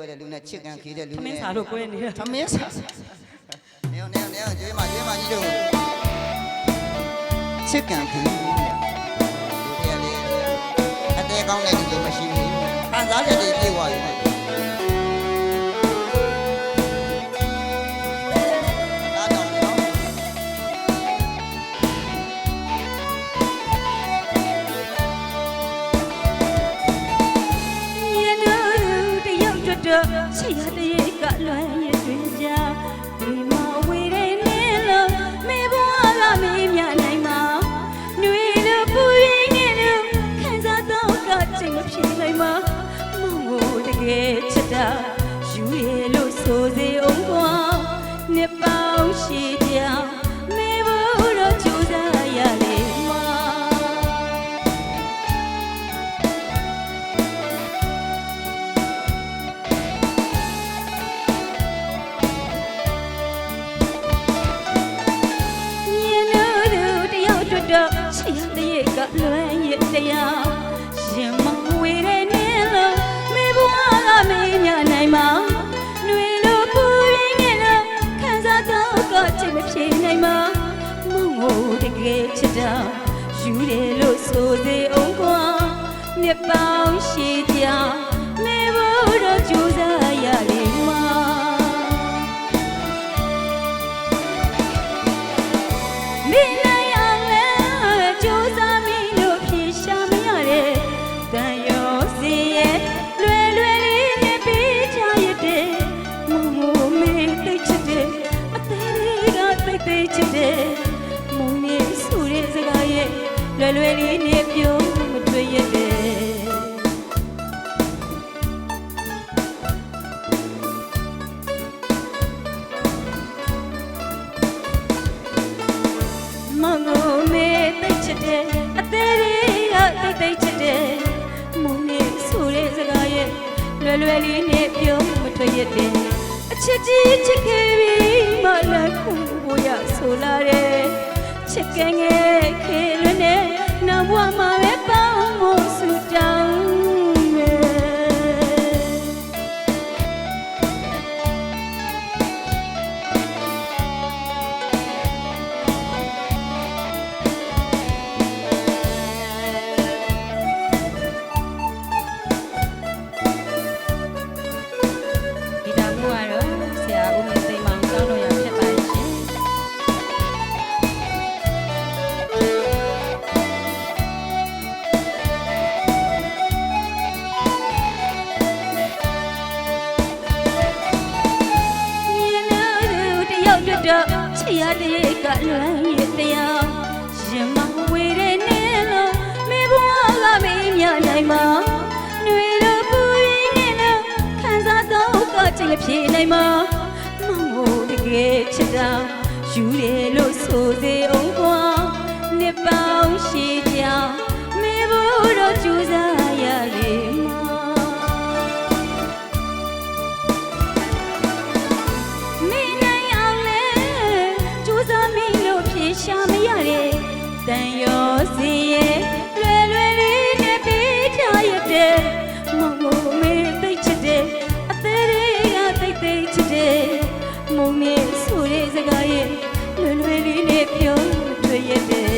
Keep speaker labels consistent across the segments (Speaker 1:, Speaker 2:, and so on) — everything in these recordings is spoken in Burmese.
Speaker 1: ကွဲတဲ့လူနဲ့ချစ်ကန်ခေးတဲ့လူ
Speaker 2: သမ
Speaker 1: နဲ့
Speaker 2: င်းစာလို့ပွဲနေတယ်
Speaker 1: သမင်းစားနေအောင်နေအောင်နေအောင်ကျွေးမကျွေးမကြီးတို့ချစ်ကန်ခေးလူတွေကလေအသေးကောင်းတဲ့လူမရှိဘူးခံစားချက်တွေပြေဝသွား
Speaker 2: ချစ်ရတဲ့ရေကလွမ်းရတွင်ကြဒီမှာဝေတဲ့နေလို့မေဘွားကမေးမြနိုင်မှာຫນွေလို့ပူရင်းနေလို့ခံစားတော့ကချိန်မဖြစ်နိုင်မှာမောင်ကိုတကယ်ချစ်တာယူရ စ်ရတဲ့ရေကလွမ်းရတရားရင်မဝေတဲ့နင်းလို့မေဘွားကမေးမြနိုင်မှာຫນွေလို့ပူရင်းနေလို့ခံစားတော့ကချိန်မပြေနိုင်မှာမုံကိုတကယ်ချစ်တာယူတယ်လို့ဆိုစေအောင်ကွာနှစ်ပေါင်းရှိကြ လွယ်လွယ်လေးနဲ့ပြောမထွက်ရတဲ့အချစ်ကြီးချစ်ခဲ့ပြီးမလည်းခုဖို့ရဆိုလာတဲ့ချစ်ကငယ်ခေလွန်းနဲ့နောက်ဘဝမှာပဲ ရတဲ့ကလွမ်းရတရားရင်မဝေတဲ့နေလို့မေဘွားကမေးမြနိုင်မှာຫນွေလို့ပူရင်းနေလို့ခံစားတော့ကချိန်ဖြေနိုင်မှာမောင်ကိုတကယ်ချစ်တာယူတယ်လို့ဆိုစေအောင်ကွာနှစ်ပေါင်းရှိကြ မုံမေးဆိုတဲ့စကားရဲ့လွယ်လွယ်လေးနဲ့ပြောထွက်ရတဲ့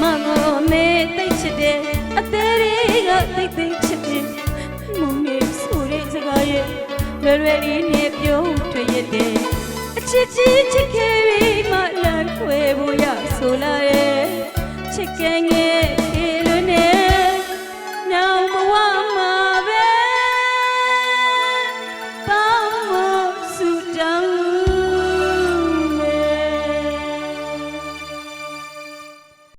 Speaker 2: မငိုမေးသိချစ်တဲ့အသေးလေးကသိသိချစ်တဲ့မုံမေးဆိုတဲ့စကားရဲ့လွယ်လွယ်လေးနဲ့ပြောထွက်ရတဲ့အချစ်ကြီးချစ်ခဲ့ပြီးမှလမ်းခွဲဖို့ရဆိုလာရဲ့ ချစ်ကငယ်